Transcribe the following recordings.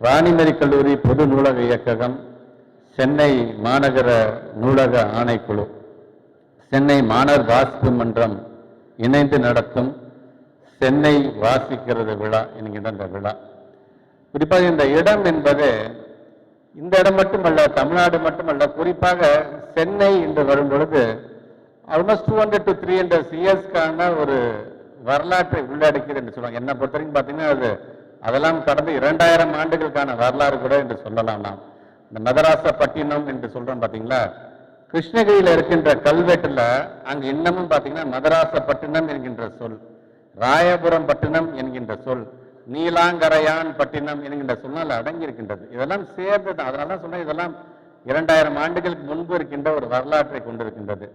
ராணிமரி கல்லூரி பொது நூலக இயக்ககம் சென்னை மாநகர நூலக ஆணைக்குழு சென்னை மாணவர் வாசிப்பு மன்றம் இணைந்து நடத்தும் சென்னை வாசிக்கிறது விழா என்கின்ற அந்த விழா. குறிப்பாக இந்த இடம் என்பது இந்த இடம் மட்டுமல்ல தமிழ்நாடு மட்டுமல்ல குறிப்பாக சென்னை என்று வரும் பொழுது almost two hundred to three hundred இயர்ஸ்க்கான ஒரு வரலாற்றை உள்ளடக்கியது என்று சொல்லுவாங்க. என்ன பொறுத்த வரைக்கும் பார்த்தீங்கன்னா அது அதெல்லாம் கடந்து இரண்டாயிரம் ஆண்டுகளுக்கான வரலாறு கூட என்று சொல்லலாம் நாம். இந்த மதராசப்பட்டினம் என்று சொல்றோம் பார்த்தீங்களா கிருஷ்ணகிரியில் இருக்கின்ற கல்வெட்டுல அங்க இன்னமும் பார்த்தீங்கன்னா மதராசப்பட்டினம் என்கின்ற சொல் ராயபுரம் பட்டினம் என்கின்ற சொல் நீலாங்கரையான் பட்டினம் என்கின்ற சொன்னால் அடங்கி இருக்கின்றது இதெல்லாம் சேர்ந்து தான் அதனால தான் சொன்னேன் இதெல்லாம் இரண்டாயிரம் ஆண்டுகளுக்கு முன்பு இருக்கின்ற ஒரு வரலாற்றை கொண்டிருக்கின்றது.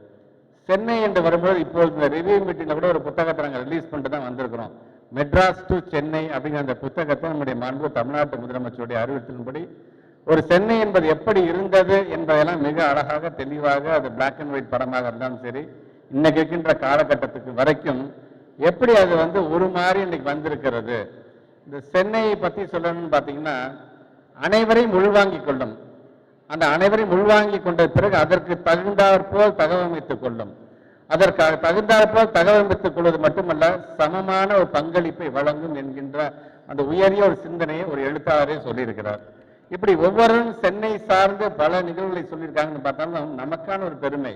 சென்னை என்று வரும்போது இப்போது இந்த ரிவ்யூ மீட்டிங்கில் கூட ஒரு புத்தகத்தை நாங்கள் ரிலீஸ் பண்ணிட்டு தான் வந்திருக்கிறோம். மெட்ராஸ் டு சென்னை அப்படிங்கிற அந்த புத்தகத்தை நம்முடைய மாண்பு தமிழ்நாட்டு முதலமைச்சருடைய அறிவித்தின்படி ஒரு சென்னை என்பது எப்படி இருந்தது என்பதெல்லாம் மிக அழகாக தெளிவாக அது பிளாக் அண்ட் ஒயிட் படமாக இருந்தாலும் சரி இன்னைக்கு இருக்கின்ற காலகட்டத்துக்கு வரைக்கும் எப்படி அது வந்து ஒரு மாதிரி இன்னைக்கு வந்திருக்கிறது. இந்த சென்னையை பற்றி சொல்லணும்னு பார்த்தீங்கன்னா அனைவரையும் உள்வாங்கி கொள்ளும். அந்த அனைவரையும் உள்வாங்கி கொண்ட பிறகு அதற்கு தகுந்தாற்போல் தகவமைத்துக் கொள்ளும். அதற்காக தகுந்தாற்போல் தகவல் பெற்றுக் கொள்வது மட்டுமல்ல சமமான ஒரு பங்களிப்பை வழங்கும் என்கின்ற அந்த உயரிய ஒரு சிந்தனையை ஒரு எழுத்தாளரே சொல்லியிருக்கிறார். இப்படி ஒவ்வொருவரும் சென்னை சார்ந்து பல நிகழ்வுகளை சொல்லியிருக்காங்கன்னு பார்த்தாலும் நமக்கான ஒரு பெருமை.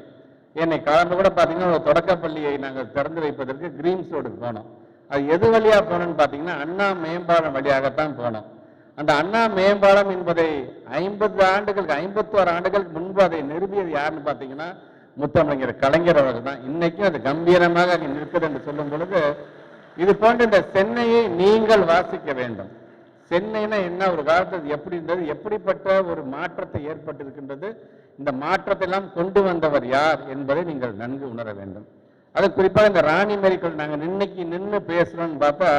என்னை கலந்து கூட பார்த்தீங்கன்னா ஒரு தொடக்கப்பள்ளியை நாங்கள் திறந்து வைப்பதற்கு கிரீன்ஸ் ரோடுக்கு போனோம். அது எது வழியா போனோம்னு பார்த்தீங்கன்னா அண்ணா மேம்பாலம் வழியாகத்தான் போனோம். அந்த அண்ணா மேம்பாலம் என்பதை ஐம்பது ஆண்டுகளுக்கு ஐம்பத்தோரு ஆண்டுகளுக்கு முன்பு அதை நிறுவியது யாருன்னு பார்த்தீங்கன்னா முத்தமிழர் கலைஞர் அவர்கள் தான். இன்னைக்கும் அது கம்பீரமாக அங்கே நிற்கிறது என்று சொல்லும் பொழுது இது போன்ற இந்த சென்னையை நீங்கள் வாசிக்க வேண்டும். சென்னைனா என்ன? ஒரு காலத்தில் எப்படி இருந்தது? எப்படிப்பட்ட ஒரு மாற்றத்தை ஏற்பட்டிருக்கின்றது? இந்த மாற்றத்தை எல்லாம் கொண்டு வந்தவர் யார் என்பதை நீங்கள் நன்கு உணர வேண்டும். அது குறிப்பாக இந்த ராணி மேரிக்கல் நாங்கள் நின்னைக்கு நின்று பேசுகிறோம்னு பார்த்தா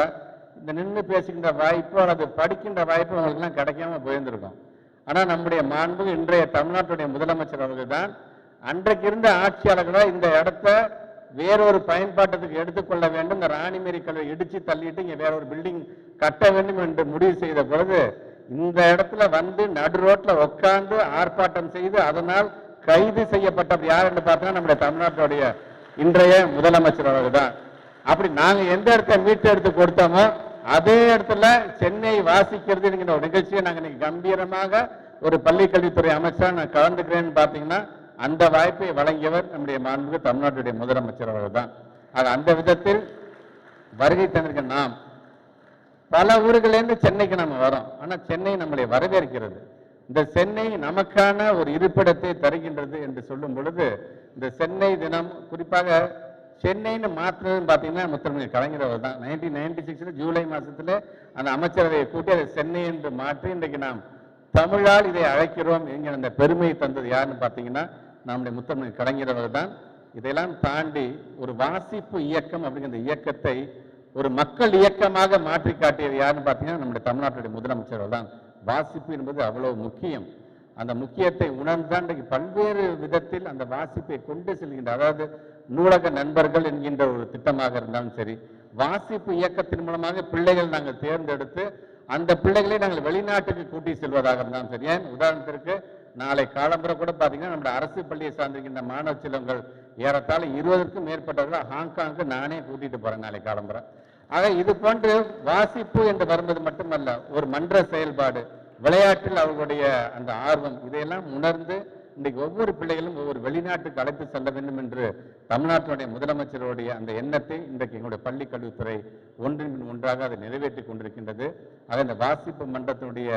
இந்த நின்று பேசுகின்ற வாய்ப்பு அல்லது படிக்கின்ற வாய்ப்பு அவங்களுக்குலாம் கிடைக்காம போயிருந்திருக்கும். ஆனால் நம்முடைய மாண்பு இன்றைய தமிழ்நாட்டுடைய முதலமைச்சர் அவர்கள் தான் அன்றைக்கு இருந்த ஆட்சியாளர்களோ இந்த இடத்த வேறொரு பயன்பாட்டத்துக்கு எடுத்துக்கொள்ள வேண்டும். இந்த ராணிமேரி கல்வி இடிச்சு தள்ளிட்டு இங்க வேற ஒரு பில்டிங் கட்ட வேண்டும் என்று முடிவு செய்த பொழுது இந்த இடத்துல வந்து நடு ரோட்ல உட்கார்ந்து ஆர்ப்பாட்டம் செய்து அதனால் கைது செய்யப்பட்டவர் யார் என்று பார்த்தா நம்முடைய தமிழ்நாட்டுடைய இன்றைய முதலமைச்சர் அவர்கள் தான் அப்படி நாங்க எந்த இடத்த மீட்டு எடுத்து கொடுத்தோமோ அதே இடத்துல சென்னை வாசிக்கிறது என்கிற ஒரு நிகழ்ச்சியை நாங்க இன்னைக்கு கம்பீரமாக ஒரு பள்ளிக்கல்வித்துறை அமைச்சரா நான் கலந்துக்கிறேன்னு பாத்தீங்கன்னா அந்த வாய்ப்பை வழங்கியவர் நம்முடைய மாண்புக்கு தமிழ்நாட்டுடைய முதலமைச்சர் அவர்கள் தான் அது அந்த விதத்தில் வருகை தந்திருக்க நாம் பல ஊர்களிலிருந்து சென்னைக்கு நம்ம வரோம். ஆனா சென்னை நம்மளை வரவேற்கிறது. இந்த சென்னை நமக்கான ஒரு இருப்பிடத்தை தருகின்றது என்று சொல்லும் பொழுது இந்த சென்னை தினம் குறிப்பாக சென்னைன்னு மாற்றுறதுன்னு பார்த்தீங்கன்னா முத்தமிழ் கலைஞர் அவர் தான் நைன்டீன் நைன்டி சிக்ஸில் ஜூலை மாதத்தில் அந்த அமைச்சரவையை கூட்டி அதை சென்னை என்று மாற்றி இன்றைக்கு நாம் தமிழால் இதை அழைக்கிறோம் என்கிற அந்த பெருமையை தந்தது யாருன்னு பார்த்தீங்கன்னா நம்முடைய முத்தமிழ் கலைஞர் அவர் தான் இதையெல்லாம் தாண்டி ஒரு வாசிப்பு இயக்கம் அப்படிங்கிற இயக்கத்தை ஒரு மக்கள் இயக்கமாக மாற்றி காட்டியது யாருன்னு பார்த்தீங்கன்னா நம்முடைய தமிழ்நாட்டுடைய முதலமைச்சர் தான். வாசிப்பு என்பது அவ்வளோ முக்கியம். அந்த முக்கியத்தை உணர்ந்தான் பல்வேறு விதத்தில் அந்த வாசிப்பை கொண்டு செல்கின்ற அதாவது நூலக நண்பர்கள் என்கின்ற ஒரு திட்டமாக இருந்தாலும் சரி வாசிப்பு இயக்கத்தின் மூலமாக பிள்ளைகள் நாங்கள் தேர்ந்தெடுத்து அந்த பிள்ளைகளை நாங்கள் வெளிநாட்டுக்கு கூட்டி செல்வதாக இருந்தாலும் சரி. ஏன்? உதாரணத்திற்கு நாளை காலம்புற கூட பார்த்தீங்கன்னா நம்ம அரசு பள்ளியை சார்ந்திருக்கின்ற மாணவ செல்வங்கள் ஏறத்தாழ இருபதற்கும் மேற்பட்டவர்கள் ஹாங்காங்கு நானே கூட்டிட்டு போகிறேன் நாளை காலம்புற ஆக இது போன்று வாசிப்பு என்று வருவது மட்டுமல்ல ஒரு மன்ற செயல்பாடு விளையாட்டில் அவர்களுடைய அந்த ஆர்வம் இதையெல்லாம் உணர்ந்து இன்றைக்கு ஒவ்வொரு பிள்ளைகளும் ஒவ்வொரு வெளிநாட்டுக்கு அழைத்து செல்ல வேண்டும் என்று தமிழ்நாட்டினுடைய முதலமைச்சருடைய அந்த எண்ணத்தை இன்றைக்கு எங்களுடைய பள்ளி கல்வித்துறை ஒன்றின் ஒன்றாக அதை நிறைவேற்றி கொண்டிருக்கின்றது. ஆக இந்த வாசிப்பு மன்றத்தினுடைய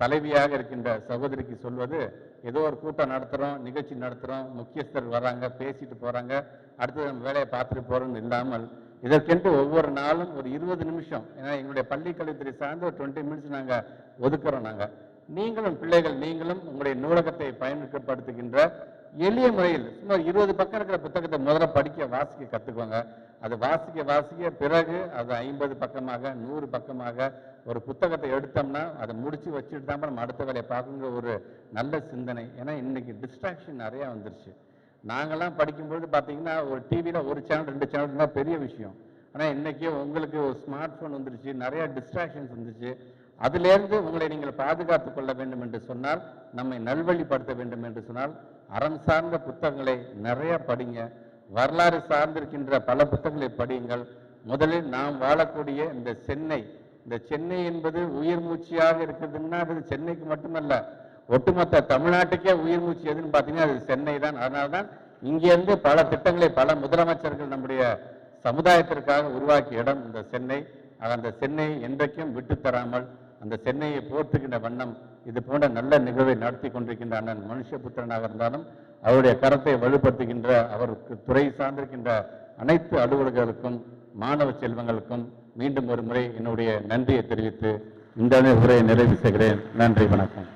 தலைவியாக இருக்கின்ற சகோதரிக்கு சொல்வது ஏதோ ஒரு கூட்டம் நடத்துகிறோம் நிகழ்ச்சி நடத்துகிறோம் முக்கியஸ்தர் வராங்க பேசிட்டு போகிறாங்க அடுத்தது நம்ம வேலையை பார்த்துட்டு போகிறோம்னு இல்லாமல் இதற்கென்று ஒவ்வொரு நாளும் ஒரு இருபது நிமிஷம் ஏன்னா எங்களுடைய பள்ளிக்கல்வித்துறை சார்ந்து ஒரு டுவெண்ட்டி மினிட்ஸ் நாங்கள் ஒதுக்குறோம் நாங்கள் நீங்களும் பிள்ளைகள் நீங்களும் உங்களுடைய நூலகத்தை பயன்படுத்துகின்ற எளிய முறையில் இன்னொரு இருபது பக்கம் இருக்கிற புத்தகத்தை முதல்ல படிக்க வாசிக்க கத்துக்கோங்க. அது வாசிக்க வாசிக்க பிறகு அது ஐம்பது பக்கமாக நூறு பக்கமாக ஒரு புத்தகத்தை எடுத்தோம்னா அதை முடிச்சு வச்சுட்டு தான் நம்ம அடுத்த வேலையை பார்க்குங்கிற ஒரு நல்ல சிந்தனை. ஏன்னா இன்னைக்கு டிஸ்ட்ராக்ஷன் நிறையா வந்துருச்சு. நாங்கள்லாம் படிக்கும்பொழுது பார்த்தீங்கன்னா ஒரு டிவியில் ஒரு சேனல் ரெண்டு சேனல் தான் பெரிய விஷயம். ஆனால் இன்னைக்கு உங்களுக்கு ஒரு ஸ்மார்ட் ஃபோன் வந்துருச்சு நிறையா டிஸ்ட்ராக்ஷன்ஸ் வந்துச்சு. அதிலேருந்து உங்களை நீங்கள் பாதுகாத்து கொள்ள வேண்டும் என்று சொன்னால் நம்மை நல்வழிப்படுத்த வேண்டும் என்று சொன்னால் அறம் சார்ந்த புத்தகங்களை நிறையா படிங்க. வரலாறு சார்ந்திருக்கின்ற பல புத்தகங்களை படியுங்கள். முதலில் நாம் வாழக்கூடிய இந்த சென்னை இந்த சென்னை என்பது உயிர் மூச்சியாக இருக்குதுன்னா அது சென்னைக்கு மட்டுமல்ல ஒட்டுமொத்த தமிழ்நாட்டுக்கே உயிர் மூச்சு எதுன்னு பார்த்தீங்கன்னா அது சென்னை தான். அதனால்தான் இங்கேருந்து பல திட்டங்களை பல முதலமைச்சர்கள் நம்முடைய சமுதாயத்திற்காக உருவாக்கிய இடம் இந்த சென்னை. அந்த சென்னையை என்றைக்கும் விட்டு தராமல் அந்த சென்னையை போற்றுகின்ற வண்ணம் இது போன்ற நல்ல நிகழ்வை நடத்தி கொண்டிருக்கின்ற அண்ணன் மனுஷபுத்திரனாக இருந்தாலும் அவருடைய கரத்தை வலுப்படுத்துகின்ற அவருக்கு துறை சார்ந்திருக்கின்ற அனைத்து அலுவலர்களுக்கும் மாணவ செல்வங்களுக்கும் மீண்டும் ஒரு முறை என்னுடைய நன்றியை தெரிவித்து இந்த உரையை நிறைவு செய்கிறேன். நன்றி வணக்கம்.